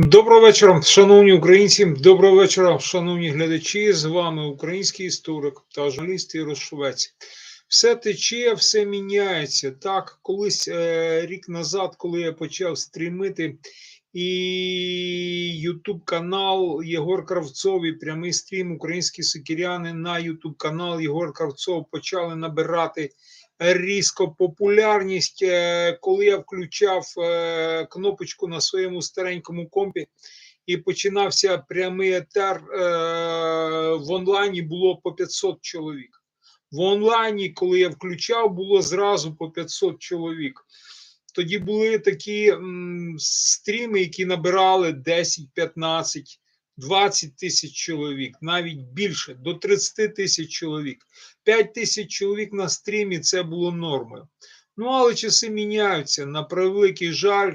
Доброго вечора, шановні українці. Доброго вечора, шановні глядачі. З вами український історик та журналіст Швець. Все тече, все міняється. Так, колись е, рік назад, коли я почав стрімити, і Ютуб канал Єгор Кравцов і прямий стрім Українські сокіряни на Ютуб канал Єгор Кравцов почали набирати різко популярність, е, коли я включав е, кнопочку на своєму старенькому компі і починався прямий етер е, в онлайні було по 500 чоловік. В онлайні, коли я включав, було зразу по 500 чоловік. Тоді були такі м, стріми, які набирали 10, 15, 20 тисяч чоловік, навіть більше, до 30 тисяч чоловік. 5 тисяч чоловік на стрімі це було нормою. Ну, але часи міняються. На превеликий жаль,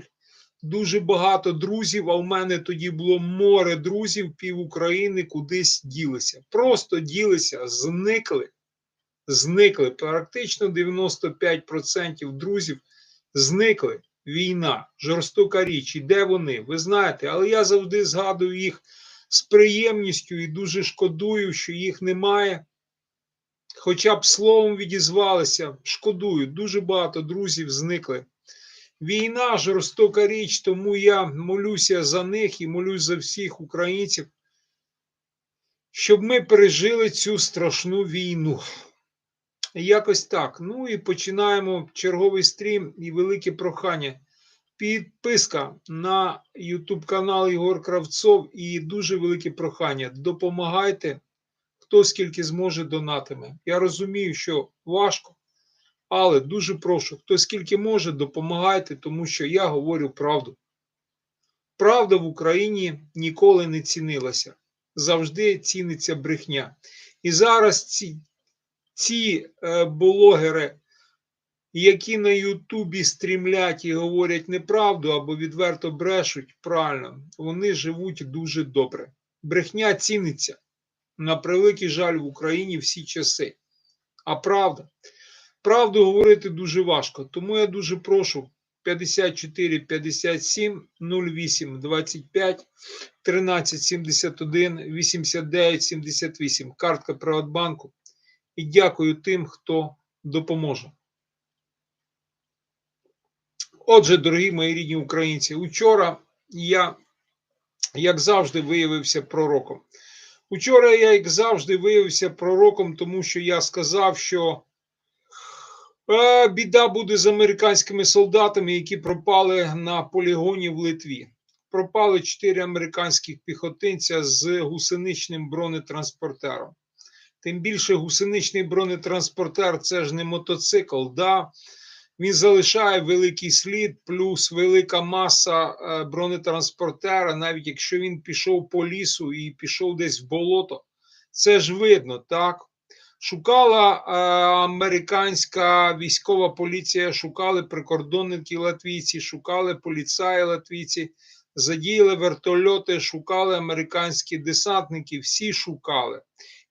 дуже багато друзів, а в мене тоді було море друзів, пів України кудись ділися. Просто ділися, зникли. Зникли. Практично 95% друзів зникли. Війна, жорстока річ. І де вони? Ви знаєте, але я завжди згадую їх з приємністю і дуже шкодую, що їх немає. Хоча б словом відізвалися, шкодую, дуже багато друзів зникли. Війна жорстока річ, тому я молюся за них і молюсь за всіх українців, щоб ми пережили цю страшну війну. Якось так. Ну і починаємо черговий стрім і велике прохання. Підписка на YouTube канал Ігор Кравцов і дуже велике прохання. Допомагайте, хто скільки зможе донатиме. Я розумію, що важко, але дуже прошу, хто скільки може, допомагайте, тому що я говорю правду. Правда в Україні ніколи не цінилася. Завжди ціниться брехня. І зараз ці, ці е, блогери які на Ютубі стрімлять і говорять неправду або відверто брешуть правильно, вони живуть дуже добре. Брехня ціниться. На превеликий жаль в Україні всі часи. А правда, правду говорити дуже важко. Тому я дуже прошу 54 57 08 25 13 71 89 78. Картка Приватбанку. І дякую тим, хто допоможе. Отже, дорогі мої рідні українці, учора я, як завжди, виявився пророком. Учора я, як завжди, виявився пророком, тому що я сказав, що е, біда буде з американськими солдатами, які пропали на полігоні в Литві. Пропали чотири американських піхотинця з гусеничним бронетранспортером. Тим більше гусеничний бронетранспортер це ж не мотоцикл. да? Він залишає великий слід, плюс велика маса е, бронетранспортера, навіть якщо він пішов по лісу і пішов десь в болото, це ж видно, так? Шукала е, американська військова поліція, шукали прикордонники латвійці, шукали поліцаї латвійці, задіяли вертольоти, шукали американські десантники, всі шукали.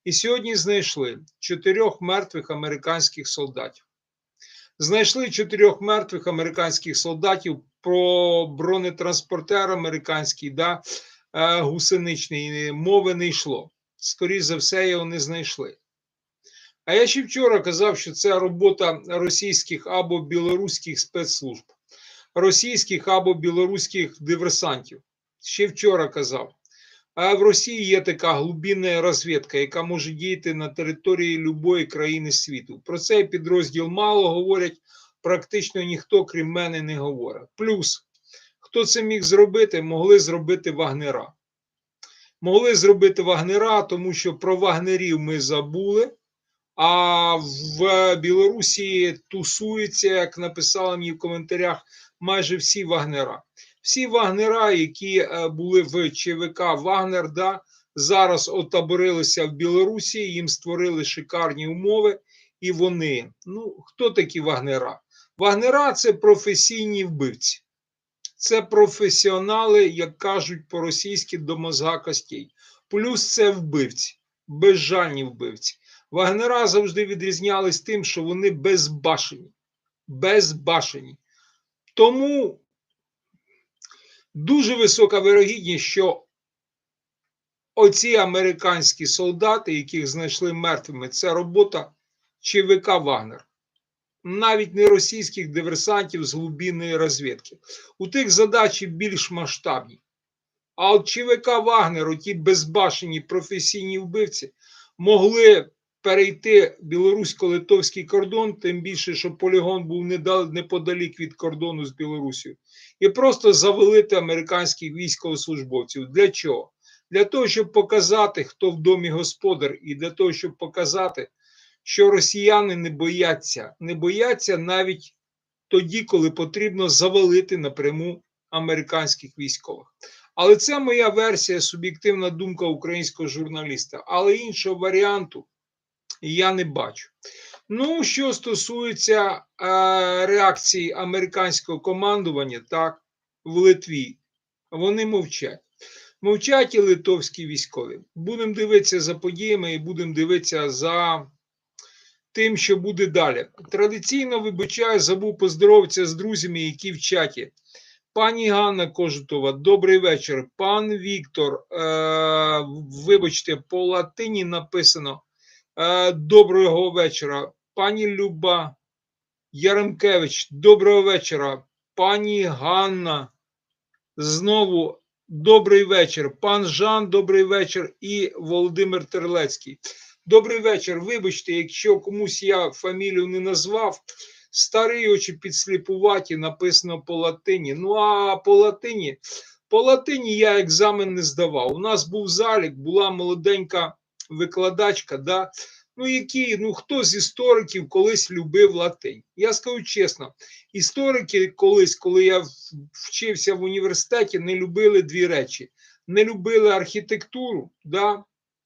І сьогодні знайшли чотирьох мертвих американських солдатів. Знайшли чотирьох мертвих американських солдатів про бронетранспортер американський, да, е, гусеничний, мови не йшло. Скоріше за все, його не знайшли. А я ще вчора казав, що це робота російських або білоруських спецслужб, російських або білоруських диверсантів. Ще вчора казав. А в Росії є така глибинна розвідка, яка може діяти на території будь-якої країни світу. Про цей підрозділ мало говорять, практично ніхто, крім мене, не говорить. Плюс, хто це міг зробити, могли зробити вагнера. Могли зробити вагнера, тому що про вагнерів ми забули. А в Білорусі тусуються, як написали мені в коментарях, майже всі вагнера. Всі вагнера, які е, були в ЧВК Вагнер, да, зараз отаборилися в Білорусі, їм створили шикарні умови, і вони. Ну, хто такі вагнера? Вагнера це професійні вбивці. Це професіонали, як кажуть по-російськи, до мозга костей. Плюс це вбивці, безжальні вбивці. Вагнера завжди відрізнялись тим, що вони безбашені. Безбашені. Тому дуже висока вирогідність, що оці американські солдати, яких знайшли мертвими, це робота ЧВК Вагнер. Навіть не російських диверсантів з глибинної розвідки. У тих задачі більш масштабні. А от ЧВК Вагнер, ті безбашені професійні вбивці, могли перейти білорусько-литовський кордон, тим більше, що полігон був неподалік від кордону з Білорусією, і просто завалити американських військовослужбовців. Для чого? Для того, щоб показати, хто в домі господар, і для того, щоб показати, що росіяни не бояться, не бояться навіть тоді, коли потрібно завалити напряму американських військових. Але це моя версія, суб'єктивна думка українського журналіста. Але іншого варіанту я не бачу. Ну, що стосується е, реакції американського командування, так, в Литві, вони мовчать. Мовчать і литовські військові. Будемо дивитися за подіями і будемо дивитися за тим, що буде далі. Традиційно вибачаю, забув поздоровитися з друзями, які в чаті. Пані Ганна Кожутова, добрий вечір. Пан Віктор, е, вибачте, по латині написано доброго вечора. Пані Люба Яремкевич, доброго вечора. Пані Ганна, знову добрий вечір. Пан Жан, добрий вечір. І Володимир Терлецький. Добрий вечір. Вибачте, якщо комусь я фамілію не назвав. Старі очі підсліпуваті, написано по латині. Ну а по латині, по латині я екзамен не здавав. У нас був залік, була молоденька викладачка, да? ну які, ну хто з істориків колись любив латинь? Я скажу чесно, історики колись, коли я вчився в університеті, не любили дві речі: не любили архітектуру, да?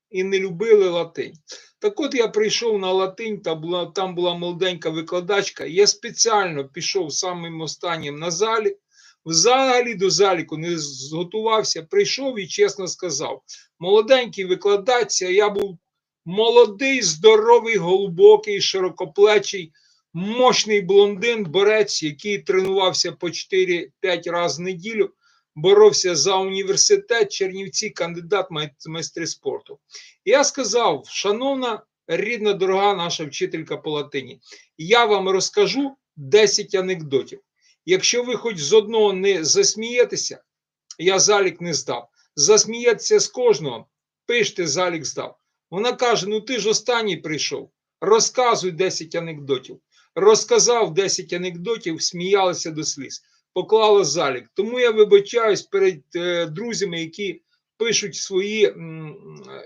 і не любили латинь. Так от я прийшов на латинь, та була, там була молоденька викладачка. Я спеціально пішов самим останнім на залі. Взагалі до заліку не зготувався, прийшов і чесно сказав: молоденький викладач, а я був молодий, здоровий, глибокий, широкоплечий, мощний блондин, борець, який тренувався по 4-5 разів в неділю, боровся за університет Чернівці, кандидат май- майстри спорту. Я сказав, шановна рідна, дорога наша вчителька по латині, я вам розкажу 10 анекдотів. Якщо ви хоч з одного не засмієтеся, я залік не здав. Засмієтеся з кожного, пиште, залік здав. Вона каже: Ну ти ж останній прийшов, розказуй 10 анекдотів. Розказав 10 анекдотів, сміялися до сліз, поклала залік. Тому я вибачаюсь перед е, друзями, які пишуть свої м,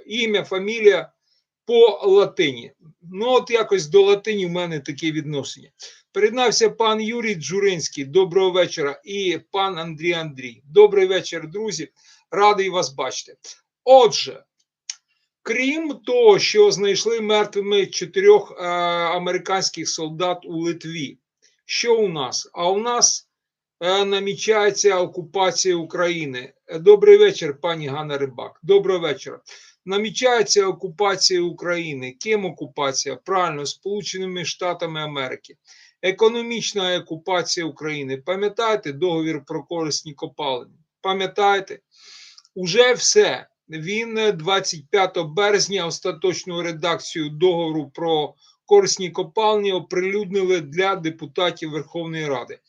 ім'я, фамілія по латині. Ну, от якось до латині в мене таке відношення. Приєднався пан Юрій Джуринський. Доброго вечора. І пан Андрій Андрій. Добрий вечір, друзі. Радий вас бачити. Отже, крім того, що знайшли мертвими чотирьох е, американських солдат у Литві. Що у нас? А у нас е, намічається окупація України. Добрий вечір, пані Ганна Рибак. Доброго вечора. Намічається окупація України. Ким окупація? Правильно, Сполученими Штатами Америки. Економічна окупація України. Пам'ятаєте договір про корисні копалини? Пам'ятаєте? Уже все. Він е, 25 березня остаточну редакцію договору про корисні копалні оприлюднили для депутатів Верховної Ради.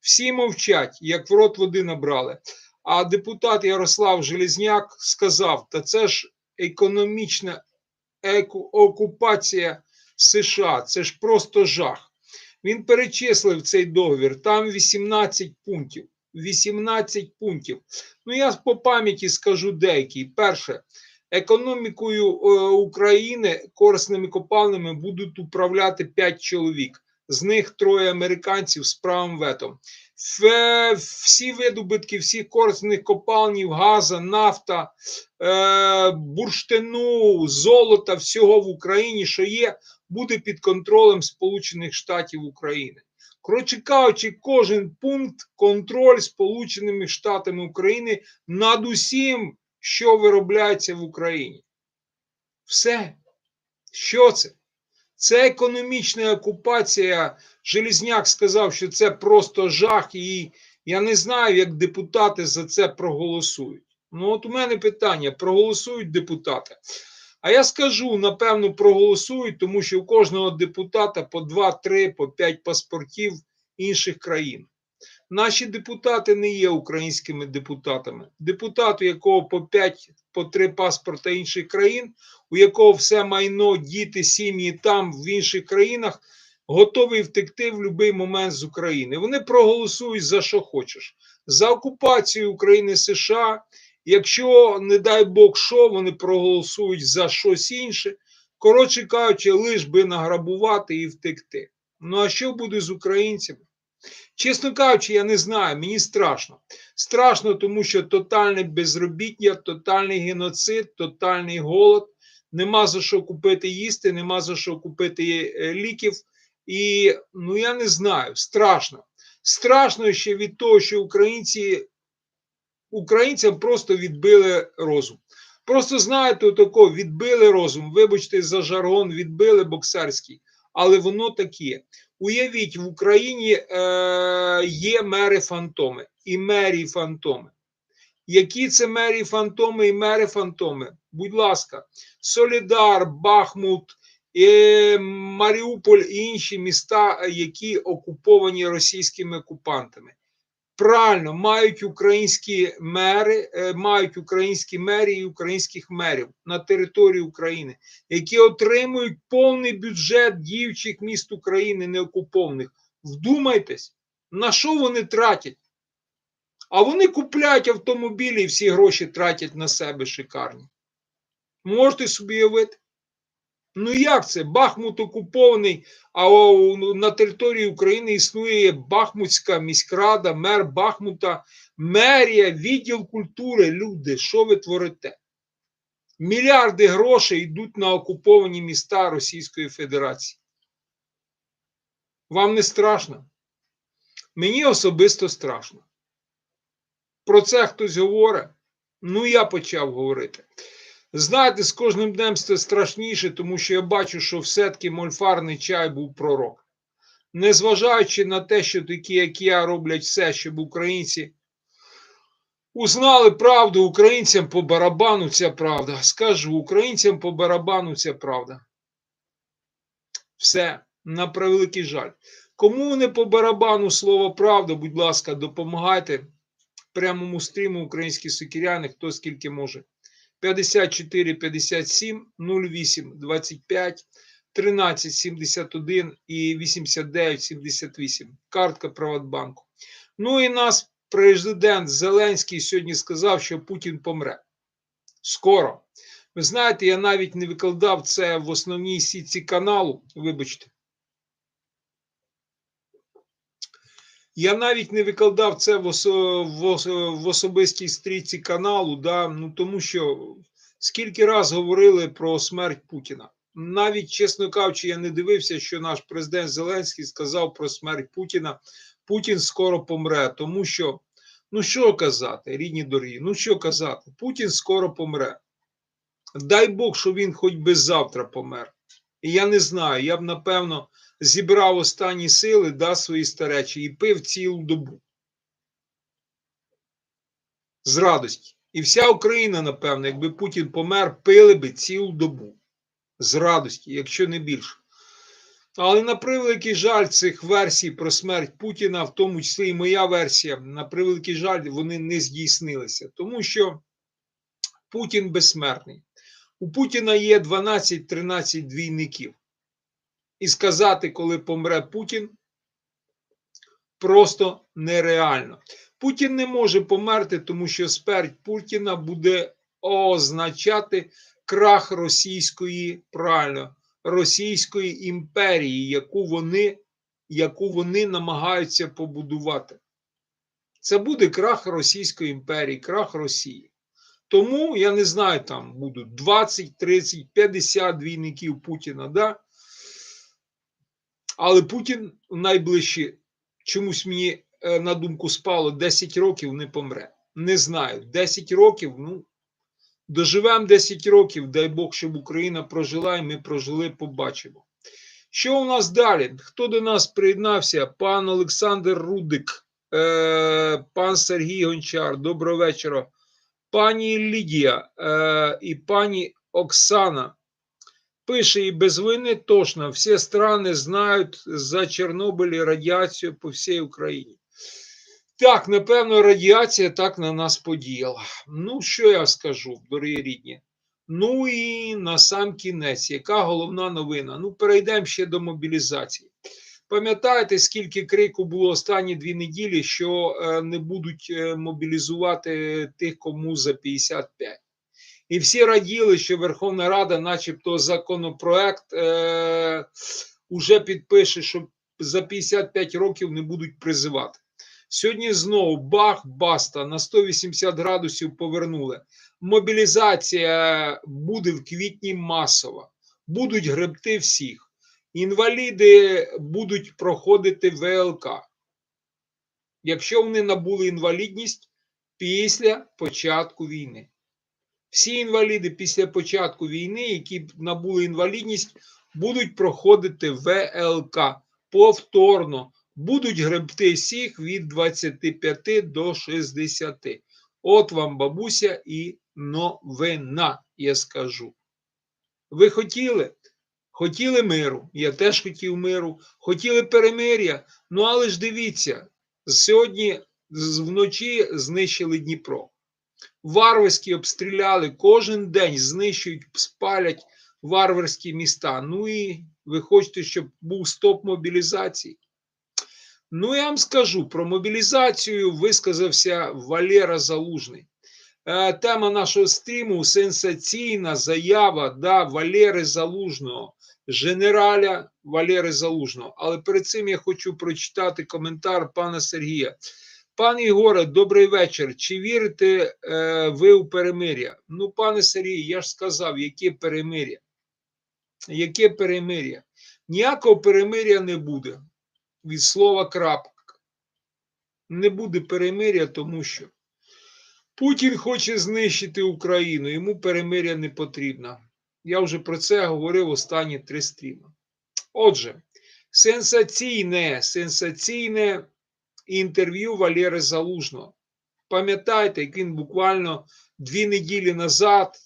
Всі мовчать, як в рот води набрали. А депутат Ярослав Железняк сказав: та це ж економічна еку- окупація США, це ж просто жах. Він перечислив цей договір, там 18 пунктів. 18 пунктів. Ну, я по пам'яті скажу деякі. Перше, економікою е, України корисними копалнями будуть управляти 5 чоловік. З них троє американців з правим ветом. Всі видобутки всіх корисних копалнів, газа, нафта, е, бурштину, золота, всього в Україні, що є, буде під контролем Сполучених Штатів України. Коротше кажучи, кожен пункт контроль Сполученими Штатами України над усім, що виробляється в Україні. Все. Що це? Це економічна окупація. Желізняк сказав, що це просто жах, і Я не знаю, як депутати за це проголосують. Ну, от у мене питання: проголосують депутати. А я скажу, напевно, проголосують, тому що у кожного депутата по 2, 3, по 5 паспортів інших країн. Наші депутати не є українськими депутатами. Депутат, у якого по 5, по 3 паспорта інших країн, у якого все майно, діти, сім'ї там, в інших країнах, готовий втекти в будь-який момент з України. Вони проголосують за що хочеш. За окупацію України США. Якщо, не дай Бог, що, вони проголосують за щось інше. Коротше кажучи, лиш би награбувати і втекти. Ну а що буде з українцями? Чесно кажучи, я не знаю, мені страшно. Страшно, тому що тотальне безробіття, тотальний геноцид, тотальний голод, нема за що купити їсти, нема за що купити е, ліків. І ну я не знаю, страшно. Страшно ще від того, що українці українцям просто відбили розум. Просто знаєте, тако відбили розум, вибачте за жаргон, відбили боксерський, але воно таке. Уявіть, в Україні е, є мери фантоми і мерії фантоми. Які це мерії фантоми і мери фантоми? Будь ласка, Солідар, Бахмут, е, Маріуполь і інші міста, які окуповані російськими окупантами. Правильно, мають українські мери, е, мають українські мерії і українських мерів на території України, які отримують повний бюджет діючих міст України неокупованих. Вдумайтесь, на що вони тратять? А вони купляють автомобілі і всі гроші тратять на себе шикарні. Можете собі уявити? Ну як це? Бахмут окупований, а на території України існує Бахмутська міськрада, мер Бахмута, мерія, відділ культури. Люди, що ви творите? Мільярди грошей йдуть на окуповані міста Російської Федерації. Вам не страшно? Мені особисто страшно. Про це хтось говорить? Ну, я почав говорити. Знаєте, з кожним днем це страшніше, тому що я бачу, що все-таки мольфарний чай був пророк. Незважаючи на те, що такі, як я, роблять все, щоб українці узнали правду, українцям по барабану ця правда. Скажу, українцям по барабану ця правда. Все, на превеликий жаль. Кому не по барабану слово правда, будь ласка, допомагайте прямому стріму українські сукіряни, хто скільки може. 54 57 08 25 13 71 і 89 78. Картка Приватбанку. Ну і нас президент Зеленський сьогодні сказав, що Путін помре. Скоро. Ви знаєте, я навіть не викладав це в основній сітці каналу. Вибачте. Я навіть не викладав це в в особистій стрічці каналу, да, ну тому що скільки раз говорили про смерть Путіна. Навіть, чесно кажучи, я не дивився, що наш президент Зеленський сказав про смерть Путіна. Путін скоро помре, тому що, ну що казати, рідні дорогі, ну що казати, Путін скоро помре. Дай Бог, що він хоч би завтра помер. І я не знаю, я б напевно зібрав останні сили, да, свої старечі, і пив цілу добу. З радості. І вся Україна, напевно, якби Путін помер, пили би цілу добу. З радості, якщо не більше. Але на превеликий жаль цих версій про смерть Путіна, в тому числі і моя версія, на превеликий жаль, вони не здійснилися. Тому що Путін безсмертний. У Путіна є 12-13 двійників і сказати, коли помре Путін, просто нереально. Путін не може померти, тому що смерть Путіна буде означати крах російської правильно, російської імперії, яку вони, яку вони намагаються побудувати. Це буде крах Російської імперії, крах Росії. Тому я не знаю, там будуть 20, 30, 50 двійників Путіна. да? Але Путін в найближчі чомусь мені е, на думку спало 10 років не помре. Не знаю. 10 років, ну, доживемо 10 років, дай Бог, щоб Україна прожила, і ми прожили, побачимо. Що у нас далі? Хто до нас приєднався? Пан Олександр Рудик. е, пан Сергій Гончар, доброго вечора. Пані Лідія е, і пані Оксана пише і без вини точно, всі страни знають за Чорнобиль і радіацію по всій Україні. Так, напевно, радіація так на нас подіяла. Ну, що я скажу, дорогі рідні? Ну і на сам кінець, яка головна новина? Ну, перейдемо ще до мобілізації. Пам'ятаєте, скільки крику було останні дві неділі, що е, не будуть е, мобілізувати тих, кому за 55. І всі раділи, що Верховна Рада, начебто, законопроект е, уже підпише, що за 55 років не будуть призивати. Сьогодні знову бах, баста на 180 градусів повернули. Мобілізація буде в квітні масова, будуть гребти всіх. Інваліди будуть проходити ВЛК, якщо вони набули інвалідність після початку війни. Всі інваліди після початку війни, які набули інвалідність, будуть проходити ВЛК повторно, будуть гребти всіх від 25 до 60. От вам бабуся і новина, я скажу. Ви хотіли? Хотіли миру, я теж хотів миру, хотіли перемир'я. Ну але ж дивіться, сьогодні вночі знищили Дніпро. Варварські обстріляли кожен день, знищують, спалять варварські міста. Ну і ви хочете, щоб був стоп мобілізації? Ну, я вам скажу про мобілізацію висказався Валера Залужний. Е, Тема нашого стріму сенсаційна заява да, Валери Залужного, генераля Валери Залужного. Але перед цим я хочу прочитати коментар пана Сергія. Пане Ігоре, добрий вечір. Чи вірите е, ви у перемир'я? Ну, пане Сергій, я ж сказав, яке перемир'я? Яке перемир'я? Ніякого перемир'я не буде. Від слова крапка. Не буде перемир'я, тому що Путін хоче знищити Україну, йому перемир'я не потрібно. Я вже про це говорив останні три стріми. Отже, сенсаційне, сенсаційне інтерв'ю Валери Залужного. Пам'ятаєте, як він буквально дві неділі назад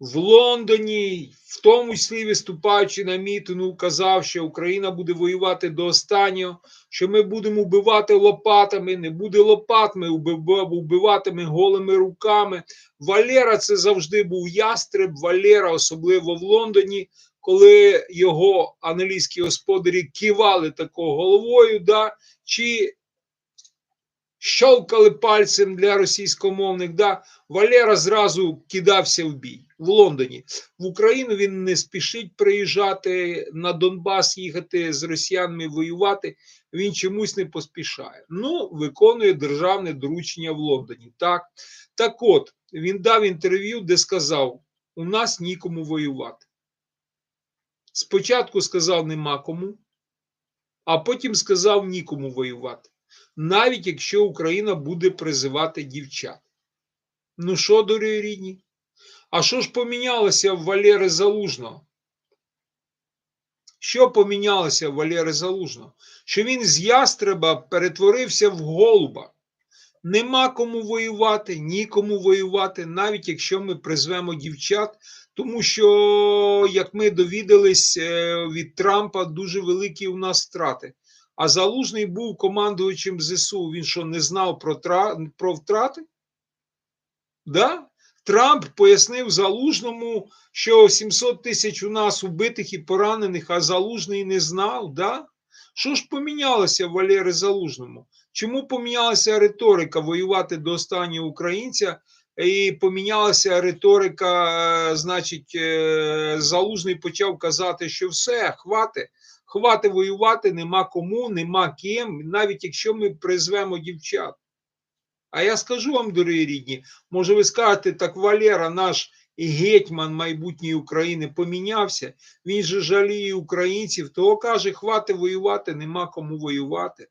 в Лондоні, в тому числі виступаючи на мітингу, казав, що Україна буде воювати до останнього, що ми будемо вбивати лопатами, не буде лопат, ми вбиватиме голими руками. Валера це завжди був ястреб, Валера, особливо в Лондоні, коли його англійські господарі кивали такою головою, да, чи щолкали пальцем для російськомовних, да, Валера зразу кидався в бій в Лондоні. В Україну він не спішить приїжджати на Донбас, їхати з росіянами воювати. Він чомусь не поспішає. Ну, виконує державне доручення в Лондоні. Так, так от він дав інтерв'ю, де сказав: у нас нікому воювати. Спочатку сказав нема кому, а потім сказав нікому воювати. Навіть якщо Україна буде призивати дівчат. Ну що, дорогі рідні? А що ж помінялося в Валери Залужного? Що помінялося в Валери Залужного? Що він з ястреба перетворився в голуба. Нема кому воювати, нікому воювати, навіть якщо ми призвемо дівчат, тому що, як ми довідались е, від Трампа, дуже великі у нас втрати. А Залужний був командувачем ЗСУ. Він що не знав про тра... про втрати? Да? Трамп пояснив Залужному, що 700 тисяч у нас убитих і поранених, а Залужний не знав. Да? Що ж помінялося в Валери Залужному? Чому помінялася риторика воювати до останнього українця? І помінялася риторика, е, значить, е, Залужний почав казати, що все, хвати, хвати воювати, нема кому, нема ким, навіть якщо ми призвемо дівчат. А я скажу вам, дорогі рідні, може ви скажете, так Валера, наш гетьман майбутньої України, помінявся, він же жаліє українців, того каже, хвати воювати, нема кому воювати.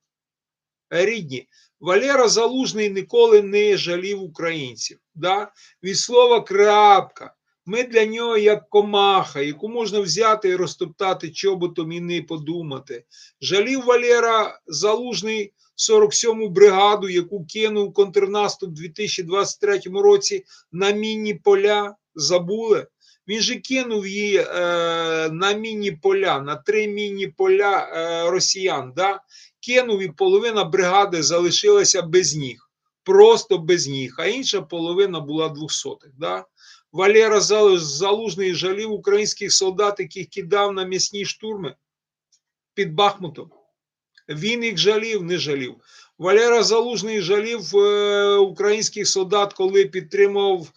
Рідні, Валера Залужний ніколи не жалів українців. Да? Від слова крапка. Ми для нього як комаха, яку можна взяти і розтоптати чоботом і не подумати. Жалів Валера Залужний 47-му бригаду, яку кинув контрнаступ у 2023 році на мінні поля. Забули? Він же кинув її е, на мінні поля, на три мінні поля е, росіян. Да? Кинув і половина бригади залишилася без ніг. Просто без ніг, а інша половина була двохсотих. Да? Валера Залужний жалів українських солдат, яких кидав на м'ясні штурми під Бахмутом. Він їх жалів, не жалів. Валера Залужний жалів е, українських солдат, коли підтримував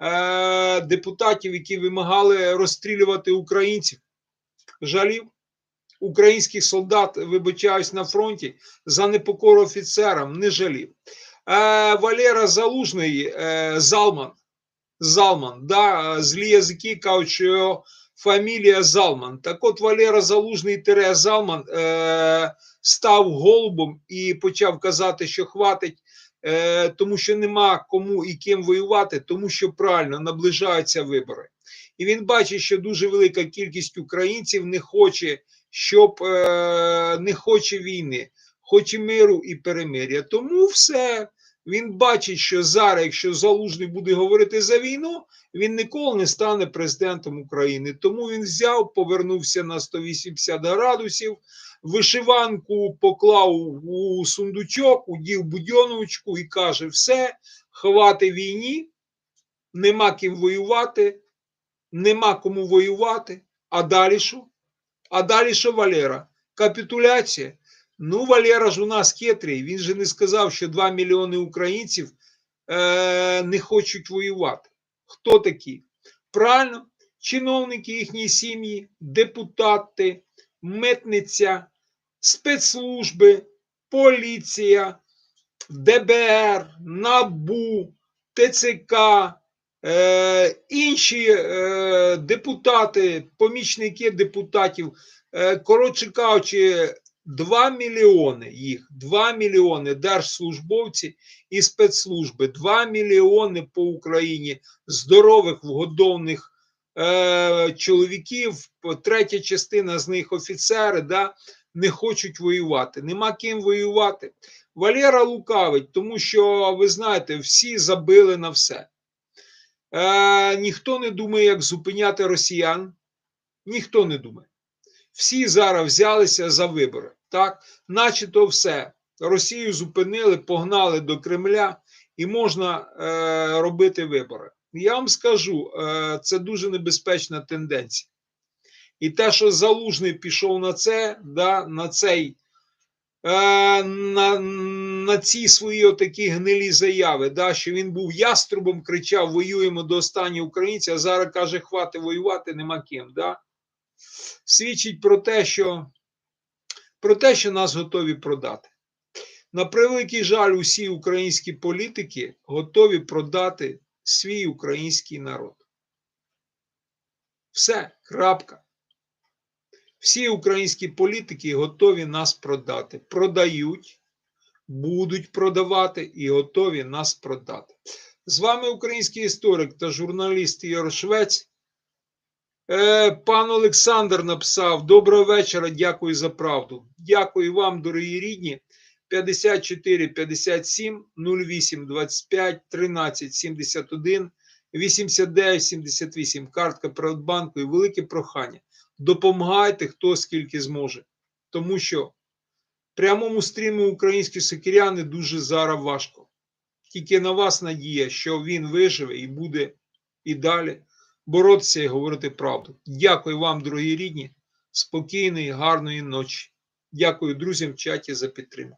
е, депутатів, які вимагали розстрілювати українців. Жалів українських солдат, вибачаюсь на фронті, за непокору офіцерам, не жалів. Е, Валера Залужний, е, Залман. Залман, да, злі язики кажуть, що його фамілія Залман. Так от Валера Залужний Тере Залман е, став голубом і почав казати, що хватить, е, тому що нема кому і ким воювати, тому що правильно наближаються вибори. І він бачить, що дуже велика кількість українців не хоче, щоб е, не хоче війни, хоче миру і перемир'я. Тому все. Він бачить, що зараз, якщо Залужний буде говорити за війну, він ніколи не стане президентом України. Тому він взяв, повернувся на 180 градусів, вишиванку поклав у сундучок, удів будьоновочку і каже: все, хвати війні, нема ким воювати, нема кому воювати. А далі що? А далі що, Валера? Капітуляція. Ну, Валера ж у нас хитрий. Він же не сказав, що 2 мільйони українців е, не хочуть воювати. Хто такі? Правильно, чиновники їхньої сім'ї, депутати, митниця, спецслужби, поліція, ДБР, НАБУ, ТЦК, е, інші е, депутати, помічники депутатів. Е, коротше кажучи, 2 мільйони їх, 2 мільйони держслужбовці і спецслужби, 2 мільйони по Україні здорових вгодовних е, чоловіків, третя частина з них офіцери, да, не хочуть воювати. Нема ким воювати. Валера лукавить, тому що, ви знаєте, всі забили на все. Е, Ніхто не думає, як зупиняти росіян. Ніхто не думає. Всі зараз взялися за вибори. Так, наче все. Росію зупинили, погнали до Кремля і можна е, робити вибори. Я вам скажу, е, це дуже небезпечна тенденція. І те, що Залужний пішов на це, да, на цей, е, на, на ці свої отакі гнилі заяви, да, що він був яструбом, кричав: воюємо до останнього українця, а зараз каже, хвати воювати, нема ким. Да? Свідчить про те, що про те, що нас готові продати. На превеликий жаль, усі українські політики готові продати свій український народ. Все, крапка. Всі українські політики готові нас продати. Продають, будуть продавати і готові нас продати. З вами український історик та журналіст Ігор Швець. Е, Пан Олександр написав: Доброго вечора, дякую за правду. Дякую вам, дорогі рідні. 54 57 08 25 13 71 89 78. Картка Приватбанку і велике прохання. Допомагайте хто скільки зможе. Тому що прямому стрімі українські сокиряни дуже зараз важко. Тільки на вас надія, що він виживе і буде і далі боротися і говорити правду. Дякую вам, дорогі рідні, спокійної, гарної ночі. Дякую друзям в чаті за підтримку.